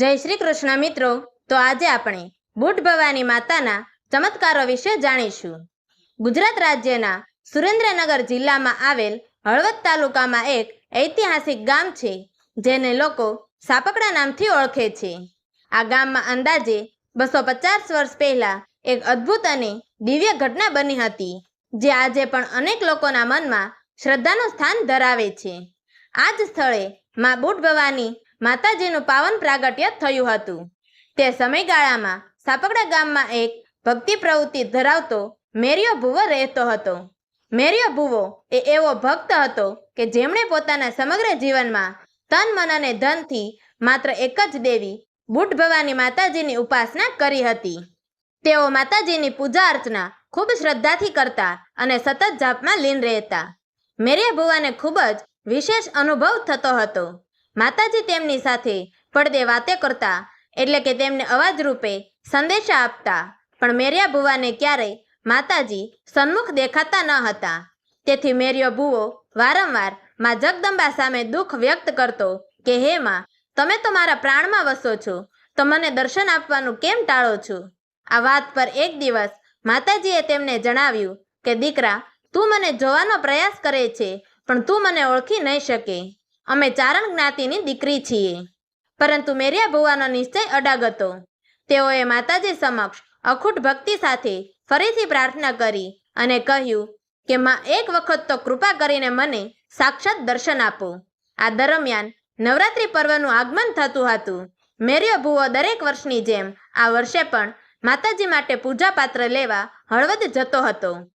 જય શ્રી કૃષ્ણ મિત્રો. તો આજે આપણે બુટ ભવાની માતાના ચમત્કારો વિશે જાણીશું. ગુજરાત રાજ્યના સુરેન્દ્રનગર જિલ્લામાં આવેલ હળવદ તાલુકામાં એક ઐતિહાસિક ગામ છે, જેને લોકો સાપકડા નામથી ઓળખે છે. આ ગામમાં અંદાજે બસો પચાસ વર્ષ પહેલા એક અદ્ભુત અને દિવ્ય ઘટના બની હતી, જે આજે પણ અનેક લોકોના મનમાં શ્રદ્ધાનું સ્થાન ધરાવે છે. આ જ સ્થળે માં બુટ ભવાની માતાજીનું પાવન પ્રાગટ્ય થયું હતું. તે સમયગાળામાં સાપકડા ગામમાં એક ભક્તિ પ્રવૃત્તિ ધરાવતો મેરિયો ભુવો રહેતો હતો. મેરિયો ભુવો એ એવો ભક્ત હતો કે જેમણે પોતાના સમગ્ર જીવનમાં તન, મન અને ધનથી માત્ર એક જ દેવી બુટ ભવાની માતાજીની ઉપાસના કરી હતી. તેઓ માતાજીની પૂજા અર્ચના ખૂબ શ્રદ્ધાથી કરતા અને સતત જાપમાં લીન રહેતા. મેરિયા ભુવાને ખૂબ જ વિશેષ અનુભવ થતો હતો. માતાજી તેમની સાથે પડદે વાતે કરતા, એટલે કે તેમને અવાજ રૂપે સંદેશા આપતા. પણ મેરિયા ભુવાને ક્યારેય માતાજી સન્મુખ દેખાતા ન હતા. તેથી મેરિયો ભુવો વારંવારમાં જગદંબા સામે દુઃખ વ્યક્ત કરતો કે, હે માં, તમે તો મારા પ્રાણમાં વસો છો, તો મને દર્શન આપવાનું કેમ ટાળો છો? આ વાત પર એક દિવસ માતાજીએ તેમને જણાવ્યું કે, દીકરા, તું મને જોવાનો પ્રયાસ કરે છે, પણ તું મને ઓળખી નહીં શકે. અમે ચારણ જ્ઞાતિની દીકરી છીએ. પરંતુ મેરિયા ભુવાનો નિશ્ચય અડાગ હતો. તેઓએ માતાજી સમક્ષ અખૂટ ભક્તિ સાથે ફરીથી પ્રાર્થના કરી અને કહ્યું કે, માં, એક વખત તો કૃપા કરીને મને સાક્ષાત દર્શન આપો. આ દરમિયાન નવરાત્રિ પર્વનું આગમન થતું હતું. મેરિયો ભુવો દરેક વર્ષની જેમ આ વર્ષે પણ માતાજી માટે પૂજા પાત્ર લેવા હળવદ જતો હતો.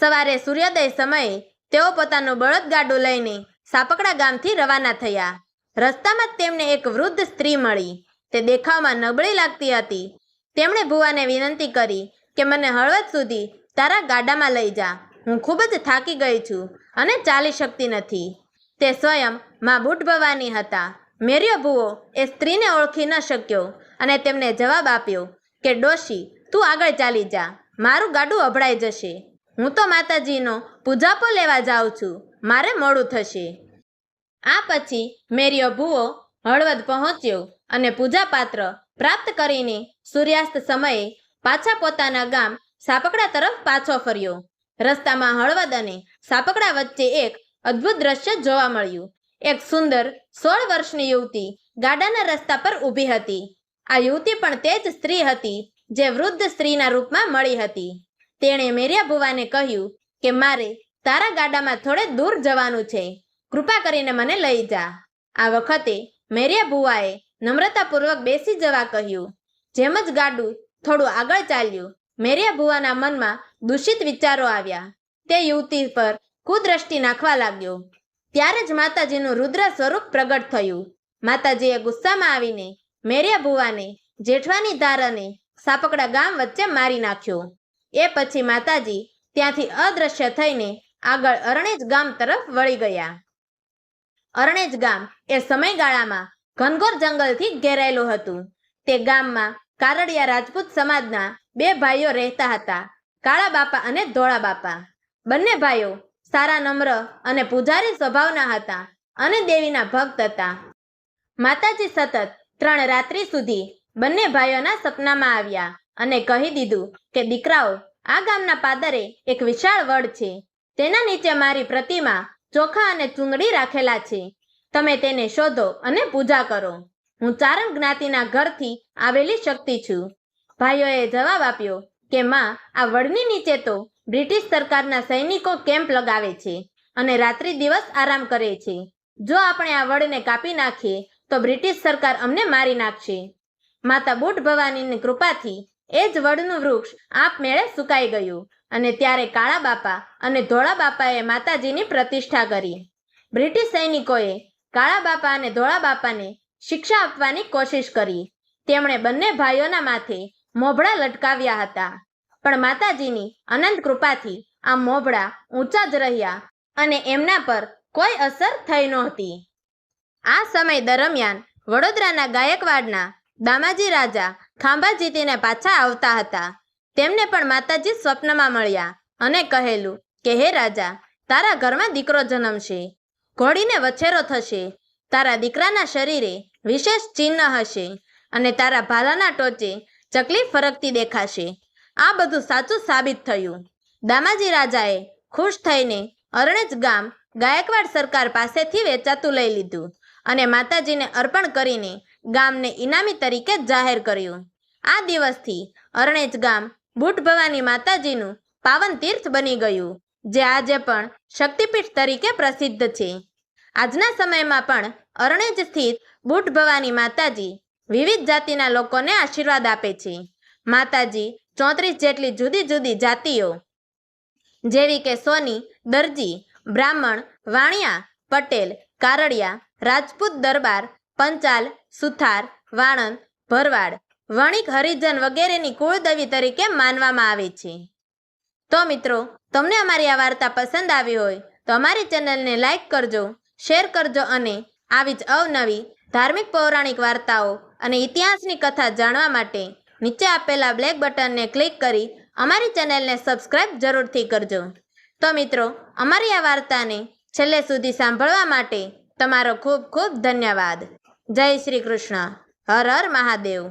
સવારે સૂર્યોદય સમયે તેઓ પોતાનું બળદગાડું લઈને સાપકડા ગામથી રવાના થયા. રસ્તામાં જ તેમને એક વૃદ્ધ સ્ત્રી મળી. તે દેખાવમાં નબળી લાગતી હતી. તેમણે ભુવાને વિનંતી કરી કે, મને હળવદ સુધી તારા ગાડામાં લઈ જા. હું ખૂબ જ થાકી ગઈ છું અને ચાલી શકતી નથી. તે સ્વયં મા બુટ ભવાની હતા. મેર્યો ભુવો, એ સ્ત્રીને ઓળખી ન શક્યો અને તેમને જવાબ આપ્યો કે, ડોશી, તું આગળ ચાલી જા. મારું ગાડું અભળાઈ જશે. હું તો માતાજીનો પૂજાપો લેવા જાઉં છું. મારે મોડું થશે. આ પછી મેરિયો ભુવો હળવદ પહોંચ્યો અને પૂજાપાત્ર પ્રાપ્ત કરીને સૂર્યાસ્ત સમયે પાછા પોતાના ગામ સાપકડા તરફ પાછો ફર્યો. રસ્તામાં હળવદ અને સાપકડા વચ્ચે એક અદ્ભુત દ્રશ્ય જોવા મળ્યું. એક સુંદર સોળ વર્ષની યુવતી ગાડાના રસ્તા પર ઊભી હતી. આ યુવતી પણ તે જ સ્ત્રી હતી જે વૃદ્ધ સ્ત્રીના રૂપમાં મળી હતી. તેણે મેરિયા ભુવાને કહ્યું કે મારે તારા ગાડામાં થોડે દૂર જવાનું છે. કૃપા કરીને મને લઈ જા. આ વખતે મેરિયા ભુવાએ નમ્રતાપૂર્વક બેસી જવા કહ્યું. જેમ જ ગાડું થોડું આગળ ચાલ્યું, મેરિયા ભુવાના મનમાં દૂષિત વિચારો આવ્યા. તે યુવતી પર કુદ્રષ્ટિ નાખવા લાગ્યો. ત્યારે જ માતાજીનું રુદ્ર સ્વરૂપ પ્રગટ થયું. માતાજીએ ગુસ્સામાં આવીને મેરિયા ભુવાને જેઠવાની ધારને સાપકડા ગામ વચ્ચે મારી નાખ્યો. એ પછી માતાજી ત્યાંથી અદ્રશ્ય થઈને આગળ અરણેજ ગામ તરફ વળી ગયા. અરણેજ ગામ એ સમયગાળામાં ઘનઘોર જંગલથી ઘેરાયેલું હતું. તે ગામમાં કારડિયા રાજપૂત સમાજના બે ભાઈઓ રહેતા હતા, કાળા બાપા અને ધોળા બાપા. બંને ભાઈઓ સારા નમ્ર અને પૂજારી સ્વભાવના હતા અને દેવીના ભક્ત હતા. માતાજી સતત ત્રણ રાત્રિ સુધી બંને ભાઈઓના સપનામાં આવ્યા અને કહી દીધું કે, દીકરાઓ, આ ગામના પાદરે એક વિશાળ વડ છે. તેના નીચે મારી પ્રતિમા ચોખા અને ચુંગડી રાખેલા છે. તમે તેને શોધો અને પૂજા કરો. હું ચારણ જ્ઞાતિના ઘરથી આવેલી શક્તિ છું. ભાઈઓએ જવાબ આપ્યો કે માં, આ વડની નીચે તો બ્રિટિશ સરકારના સૈનિકો કેમ્પ લગાવે છે અને રાત્રિ દિવસ આરામ કરે છે. જો આપણે આ વડને કાપી નાખીએ, તો બ્રિટિશ સરકાર અમને મારી નાખશે. માતા બુટ ભવાનીની કૃપાથી એ જ વડનું વૃક્ષ આપમેળે સુકાઈ ગયું. અને ત્યારે કાળા બાપા અને ધોળા બાપાએ માતાજીની પ્રતિષ્ઠા કરી. બ્રિટિશ સૈનિકોએ કાળા બાપા અને ધોળા બાપાને શિક્ષા આપવાની કોશિશ કરી. તેમણે બંને ભાઈઓના માથે મોભડા લટકાવ્યા હતા. પણ માતાજીની અનંત કૃપાથી આ મોભડા ઊંચા જ રહ્યા અને એમના પર કોઈ અસર થઈ નહોતી. આ સમય દરમિયાન વડોદરાના ગાયકવાડના દામાજી રાજા ખાંભા જીતીને પાછા આવતા હતા. તેમને પણ માતાજી સ્વપ્નમાં મળ્યા અને કહેલું કે, હે રાજા, તારા ઘરમાં દીકરો જન્મશે. ઘોડીને વછેરો થશે. તારા દીકરાના શરીરે વિશેષ ચિહ્ન હશે અને તારા ભાલાના ટોચે ચકલી ફરકતી દેખાશે. આ બધું સાચું સાબિત થયું. દામાજી રાજાએ ખુશ થઈને અરણેજ ગામ ગાયકવાડ સરકાર પાસેથી વેચાતું લઈ લીધું અને માતાજીને અર્પણ કરીને ગામને ઇનામી તરીકે જાહેર કર્યું. આ દિવસથી અરણેજ ગામ બુટ ભવાની માતાજીનું પાવન તીર્થ બની ગયું, જે આજે પણ શક્તિપીઠ તરીકે પ્રસિદ્ધ છે. આજના સમયમાં પણ અરણેજ સ્થિત બુટ ભવાની માતાજી વિવિધ જાતિના લોકોને આશીર્વાદ આપે છે. માતાજી ચોત્રીસ જેટલી જુદી જુદી જાતિઓ, જેવી કે સોની, દરજી, બ્રાહ્મણ, વાણિયા, પટેલ, કારડિયા, રાજપૂત દરબાર, પંચાલ, સુથાર, વાણંદ, ભરવાડ વણિક હરિજન વગેરેની કુળદેવી તરીકે માનવામાં આવે છે. તો મિત્રો, તમને અમારી આ વાર્તા પસંદ આવી હોય તો અમારી ચેનલને લાઇક કરજો, શેર કરજો અને આવી જ અવનવી ધાર્મિક પૌરાણિક વાર્તાઓ અને ઇતિહાસની કથા જાણવા માટે નીચે આપેલા બ્લેક બટનને ક્લિક કરી અમારી ચેનલને સબસ્ક્રાઇબ જરૂરથી કરજો. તો મિત્રો, અમારી આ વાર્તાને છેલ્લે સુધી સાંભળવા માટે તમારો ખૂબ ખૂબ ધન્યવાદ. જય શ્રી કૃષ્ણ. હર હર મહાદેવ.